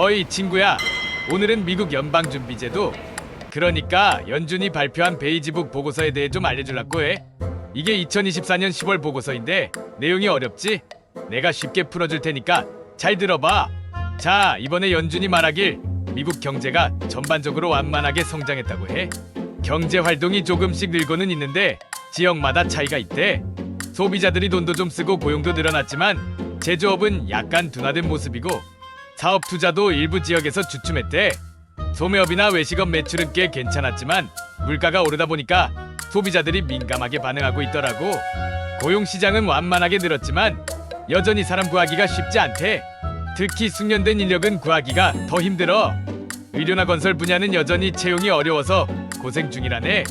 어이 친구야. 오늘은 미국 연방준비제도. 그러니까 연준이 발표한 베이지북 보고서에 대해 좀 알려주려고 해. 이게 2024년 10월 보고서인데 내용이 어렵지? 내가 쉽게 풀어줄 테니까 잘 들어봐. 자 이번에 연준이 말하길 미국 경제가 전반적으로 완만하게 성장했다고 해. 경제 활동이 조금씩 늘고는 있는데 지역마다 차이가 있대. 소비자들이 돈도 좀 쓰고 고용도 늘어났지만 제조업은 약간 둔화된 모습이고 사업 투자도 일부 지역에서 주춤했대. 소매업이나 외식업 매출은 꽤 괜찮았지만 물가가 오르다 보니까 소비자들이 민감하게 반응하고 있더라고. 고용 시장은 완만하게 늘었지만 여전히 사람 구하기가 쉽지 않대. 특히 숙련된 인력은 구하기가 더 힘들어. 의료나 건설 분야는 여전히 채용이 어려워서 고생 중이라네.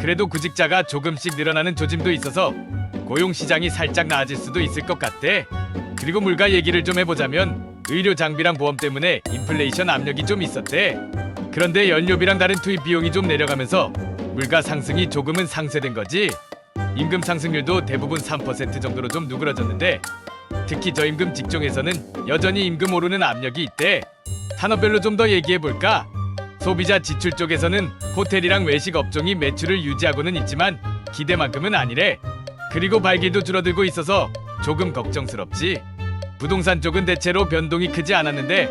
그래도 구직자가 조금씩 늘어나는 조짐도 있어서 고용 시장이 살짝 나아질 수도 있을 것 같대. 그리고 물가 얘기를 좀 해보자면 의료 장비랑 보험 때문에 인플레이션 압력이 좀 있었대. 그런데 연료비랑 다른 투입 비용이 좀 내려가면서 물가 상승이 조금은 상쇄된 거지. 임금 상승률도 대부분 3% 정도로 좀 누그러졌는데 특히 저임금 직종에서는 여전히 임금 오르는 압력이 있대. 산업별로 좀 더 얘기해 볼까? 소비자 지출 쪽에서는 호텔이랑 외식 업종이 매출을 유지하고는 있지만 기대만큼은 아니래. 그리고 발길도 줄어들고 있어서 조금 걱정스럽지. 부동산 쪽은 대체로 변동이 크지 않았는데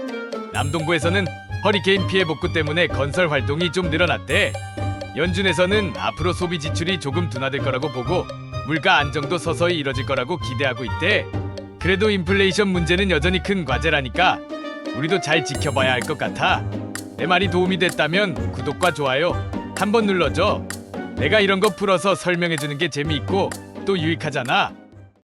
남동부에서는 허리케인 피해 복구 때문에 건설 활동이 좀 늘어났대. 연준에서는 앞으로 소비 지출이 조금 둔화될 거라고 보고 물가 안정도 서서히 이뤄질 거라고 기대하고 있대. 그래도 인플레이션 문제는 여전히 큰 과제라니까 우리도 잘 지켜봐야 할 것 같아. 내 말이 도움이 됐다면 구독과 좋아요 한번 눌러줘. 내가 이런 거 풀어서 설명해 주는 게 재미있고 또 유익하잖아.